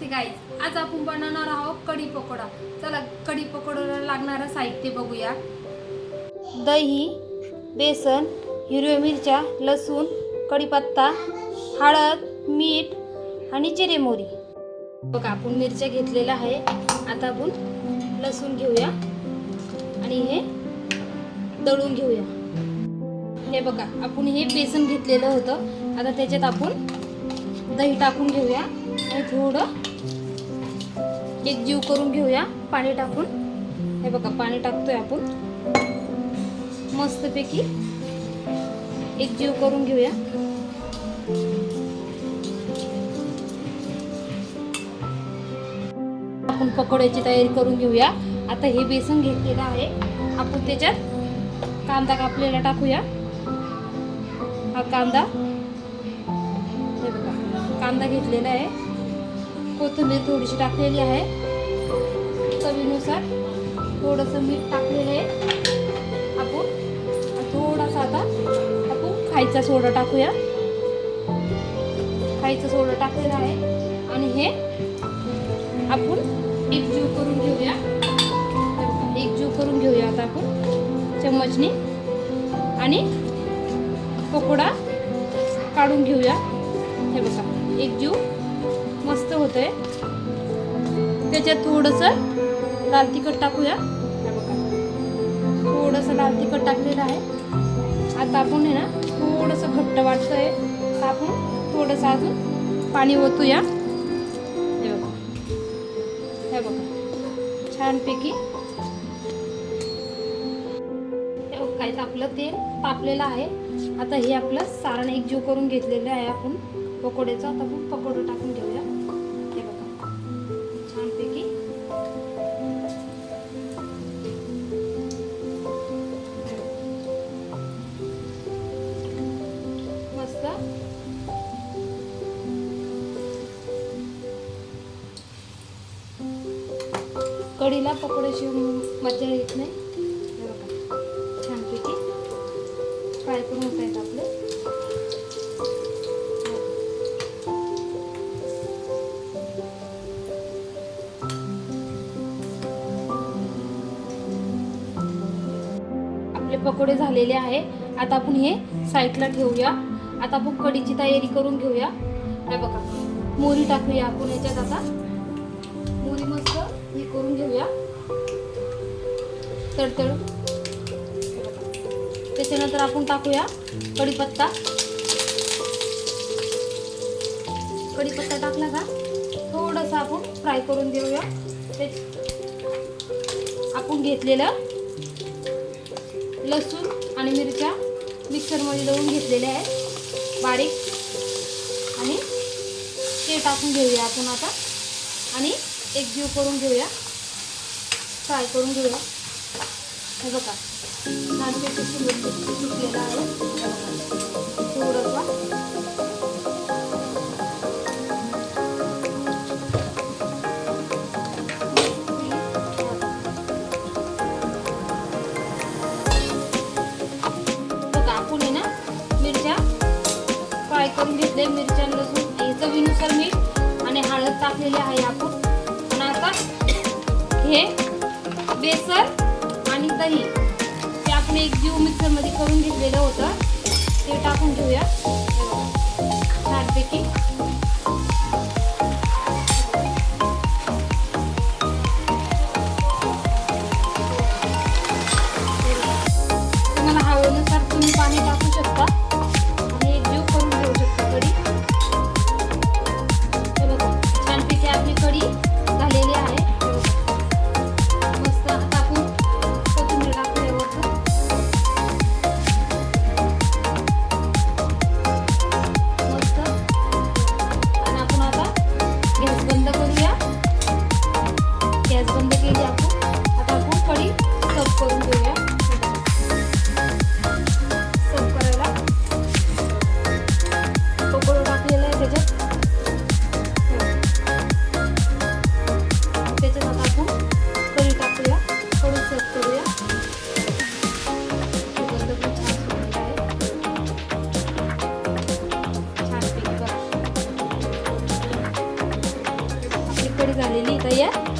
नमस्ते guys आज आपण बनवणार आहोत कढी पकोडा. चला कढी पकोडाला लागणारं साहित्य बघूया. दही बेसन हिरव्या मिरच्या लसूण कढीपत्ता हळद मीठ आणि जिरे मोरी बघा आपण मिरच्या घेतलेल्या आहे. आता आपण लसूण घेऊया आणि हे दळून घेऊया. हे बघा आपण हे बेसन घेतलेलं होतं. आता त्याच्यात आपण दही टाकून घेऊया आणि थोडं एक जीव करून घेऊया पाणी टाकून. हे बघा पाणी टाकतोय आपण. मस्तपैकी एक जीव करून घेऊया. आपण पकोड्याची तयारी करून घेऊया. आता हे बेसन घेतलेलं आहे. आपण त्याच्यात कांदा कापलेला टाकूया. हा कांदा. हे बघा कांदा घेतलेला आहे. कोथिंबीर थोडीशी टाकलेली आहे. चवीनुसार थोडंसं मीठ टाकलेलं आहे. आपण थोडासा आता आपण खायचा सोडा टाकूया. खायचा सोडा टाकलेला आहे. आणि हे आपण एकजीव करून घेऊया. एकजीव करून घेऊया आता आपण चम्मचने. आणि पकोडा काढून घेऊया. हे बघा एक जीव मस्त होतंय. त्याच्यात थोडंसं लाल तिखट टाकूया. थोडंसं लाल तिखट टाकलेलं आहे. आता आपण आहे ना थोडंसं घट्ट वाटतंय. आहे आपण थोडंसं अजून पाणी ओतूया. हे बघा. हे बघा. छानपैकी. काय आपलं तेल तापलेलं आहे. आता हे आपलं सारण एकजीव करून घेतलेलं आहे आपण. पकोड्याचं. आता आपण पकोडं टाकून घेऊया हे बघा. छानपैकी. मस्त. कढीला पकोड्याची मजा येत नाही. पकोडे झालेले आहे. आता आपण हे साईडला ठेवूया. आता आपण कढीची तयारी करून घेऊया. हे बघा मोरी टाकूया आपण याच्यात आता. मोरी मस्त हे करून घेऊया. तडतड. त्याच्यानंतर आपण टाकूया कढीपत्ता. कढीपत्ता टाकला का? थोडंसं आपण फ्राय करून देऊया. ते आपण घेतलेलं लसूण आणि मिरच्या मिक्सरमध्ये दळून घेतलेल्या आहेत. बारीक. आणि ते टाकून घेऊया आपण आता. आणि एक जीव करून घेऊया. फ्राय करून घेऊया. हे बघा. छानपैकी सुटलेलं आहे. थोडंसं करून घेतले मिरच्या लसूण. हे चवीनुसार मीठ आणि हळद टाकलेली आहे आपण. आणि आता हे बेसन आणि दही. ते आपण एक जीव मिक्सरमध्ये करून घेतलेलं होतं. ते टाकून घेऊया. हे छानपैकी कढी झालेली. तयार